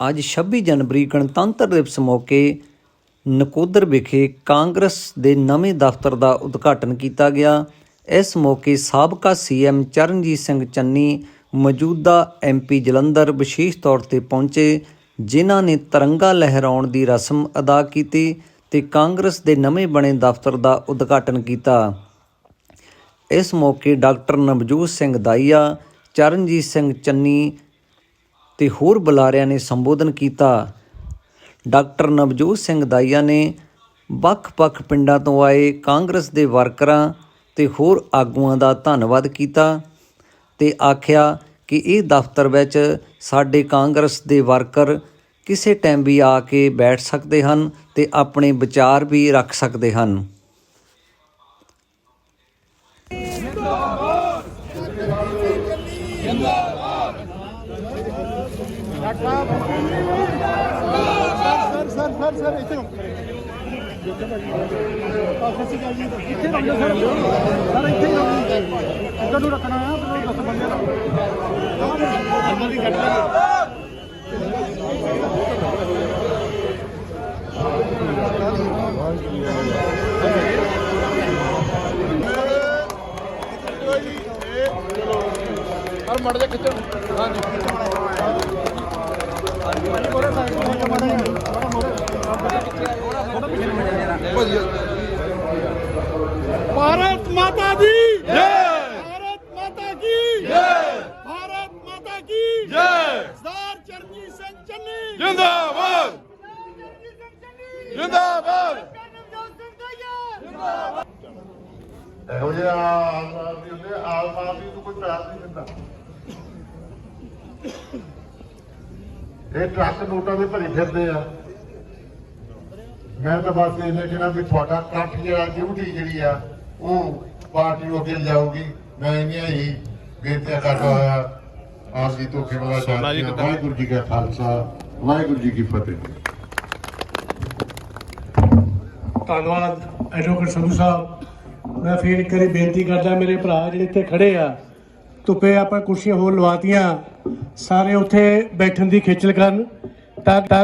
ਅੱਜ 26 ਜਨਵਰੀ ਗਣਤੰਤਰ ਦਿਵਸ ਮੌਕੇ ਨਕੋਦਰ ਵਿਖੇ ਕਾਂਗਰਸ ਦੇ ਨਵੇਂ ਦਫ਼ਤਰ ਦਾ ਉਦਘਾਟਨ ਕੀਤਾ ਗਿਆ। ਇਸ ਮੌਕੇ ਸਾਬਕਾ ਸੀਐਮ ਚਰਨਜੀਤ ਸਿੰਘ ਚੰਨੀ, ਮੌਜੂਦਾ ਐਮਪੀ ਜਲੰਧਰ ਵਿਸ਼ੇਸ਼ ਤੌਰ ਤੇ ਪਹੁੰਚੇ, ਜਿਨ੍ਹਾਂ ਨੇ ਤਿਰੰਗਾ ਲਹਿਰਾਉਣ ਦੀ ਰਸਮ ਅਦਾ ਕੀਤੀ ਤੇ ਕਾਂਗਰਸ ਦੇ ਨਵੇਂ ਬਣੇ ਦਫ਼ਤਰ ਦਾ ਉਦਘਾਟਨ ਕੀਤਾ। ਇਸ ਮੌਕੇ ਡਾਕਟਰ ਨਵਜੋਤ ਸਿੰਘ ਦਾਈਆ, ਚਰਨਜੀਤ ਸਿੰਘ ਚੰਨੀ ਤੇ ਹੋਰ ਬੁਲਾਰਿਆਂ ਨੇ ਸੰਬੋਧਨ ਕੀਤਾ। ਡਾਕਟਰ ਨਵਜੋਤ ਸਿੰਘ ਦਾਈਆ ਨੇ ਵੱਖ-ਵੱਖ ਪਿੰਡਾਂ ਤੋਂ ਆਏ ਕਾਂਗਰਸ ਦੇ ਵਰਕਰਾਂ ਤੇ ਹੋਰ ਆਗੂਆਂ ਦਾ ਧੰਨਵਾਦ ਕੀਤਾ ਤੇ ਆਖਿਆ ਕਿ ਇਹ ਦਫ਼ਤਰ ਵਿੱਚ ਸਾਡੇ ਕਾਂਗਰਸ ਦੇ ਵਰਕਰ ਕਿਸੇ ਟਾਈਮ ਵੀ ਆ ਕੇ ਬੈਠ ਸਕਦੇ ਹਨ ਤੇ ਆਪਣੇ ਵਿਚਾਰ ਵੀ ਰੱਖ ਸਕਦੇ ਹਨ। ਸਰ ਸਰ ਸਰ ਸਰ ਇੱਥੇ ਰੁਕ ਪਾਸੇ ਗੱਲ ਜੀ ਇੱਥੇ ਰੁਕ ਜਾ ਸਰ ਸਰ ਇੱਥੇ ਹੀ ਰੁਕ ਇੱਧਰ ਨੂੰ ਰੱਖਣਾ ਆ ਫਿਰ ਦਸ ਬੰਦੇ ਦਾ ਅੰਦਰ ਦੀ ਘੱਟ ਹਰ ਮੜ ਜਾ ਖਿੱਚਣ ਹਾਂਜੀ। ભારત માતા દી જય ભારત માતા કી જય ભારત માતા કી જય સરદાર ચરજી સિંહ ચન્ની જિંદાબાદ જિંદાબાદ ਇਹੋ ਜਿਹਾ ਆਮ ਆਦਮੀ ਹੁੰਦੇ ਆਮ ਆਦਮੀ ਨੂੰ ਕੋਈ ਪਿਆਰ ਨਹੀਂ ਦਿੰਦਾ ਇਹ ਟਰੱਕ ਨੋਟਾਂ ਦੇ ਭਰੇ ਫਿਰਦੇ ਆ। ਮੈਂ ਤਾਂ ਬਸ ਇਹਨੇ ਕਿਹਾ ਵੀ ਤੁਹਾਡਾ ਇਕੱਠ ਜਿਹੜਾ ਡਿਊਟੀ ਜਿਹੜੀ ਆ ਉਹ ਪਾਰਟੀ ਨੂੰ ਅੱਗੇ ਲਿਜਾਊਗੀ ਮੈਂ ਇੰਨੀਆਂ ਹੀ ਬੇਨਤੀਆਂ ਕਰਦਾ ਹੋਇਆ ਆਪ ਜੀ ਤੋਂ ਖਿਮਲਾ ਚਾਹੁੰਦਾ ਵਾਹਿਗੁਰੂ ਜੀ ਕਾ ਖਾਲਸਾ ਵਾਹਿਗੁਰੂ ਜੀ ਕੀ ਫਤਿਹ। ਧੰਨਵਾਦ ਐਡਵੋਕੇਟ ਸੰਧੂ ਸਾਹਿਬ। ਮੈਂ ਫੇਰ ਇੱਕ ਵਾਰੀ ਬੇਨਤੀ ਕਰਦਾ ਮੇਰੇ ਭਰਾ ਜਿਹੜੇ ਇੱਥੇ ਖੜੇ ਆ ਧੁੱਪੇ ਆਪਾਂ ਕੁਰਸੀਆਂ ਹੋਰ ਲਵਾਤੀਆਂ। ਸਾਰੇ ਉੱਥੇ ਬੈਠਣ ਦੀ ਖੇਚਲ ਕਰਨ। ਤਾਂ ਤਾਂ